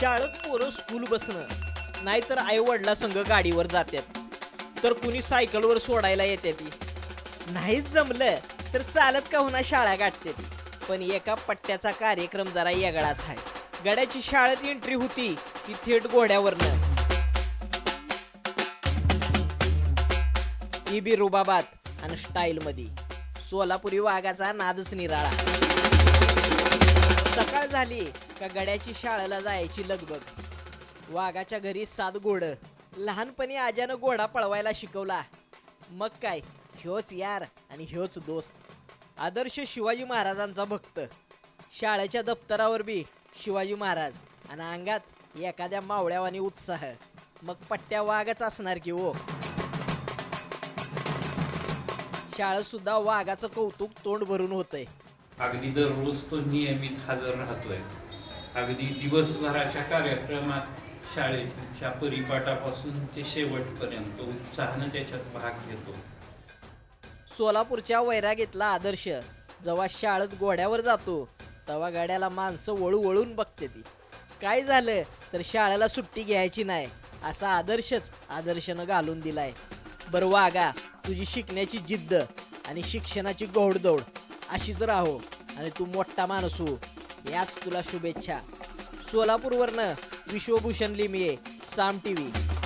शाळेत पोरं स्कूल बसणं. नाहीतर आई वडिला संघ गाडीवर जातात तर कुणी सायकलवर सोडायला येते ती नाहीच जमलं तर चालत का होणार शाळा गाठते पण एका पट्ट्याचा कार्यक्रम जरा येगळाच आहे. गड्याची शाळेत एंट्री होती ती थेट घोड्यावरनं. इबी बी रुबाबात आणि स्टाईलमध्ये सोलापुरी वाघाचा नादच निराळा. सकाळ झाली का गड्याची शाळेला जायची लगबग. वाघाच्या घरी सात घोड लहानपणी आज्यानं घोडा पळवायला शिकवला. मग काय? ह्योच यार आणि ह्योच दोस्त. आदर्श शिवाजी महाराजांचा भक्त. शाळेच्या दप्तरावर बी शिवाजी महाराज आणि अंगात एखाद्या मावळ्यावानी उत्साह. मग पट्ट्या वाघच असणार की हो शाळेत सुद्धा वाघाचं कौतुक तोंड भरून होतंय. अगदी दररोज तो नियमित हजर राहतोय. अगदी दिवसभराच्या कार्यक्रमात शाळेच्या परिपाठापासून ते शेवटपर्यंत उत्साहानं त्याच्यात भाग घेतो. सोलापूरच्या वैरागीतला आदर्श जेव्हा शाळेत घोड्यावर जातो तेव्हा गाड्याला माणसं वळू वळून बघते ती. काय झालं तर शाळेला सुट्टी घ्यायची नाही असा आदर्शच आदर्शनं घालून दिलाय. बरं वागा तुझी शिकण्याची जिद्द आणि शिक्षणाची गोडदौड अशीच राहो आणि तू मोठा माणूस हो. याच तुला शुभेच्छा. सोलापूरवरनं विश्वभूषण लिमिये साम टी व्ही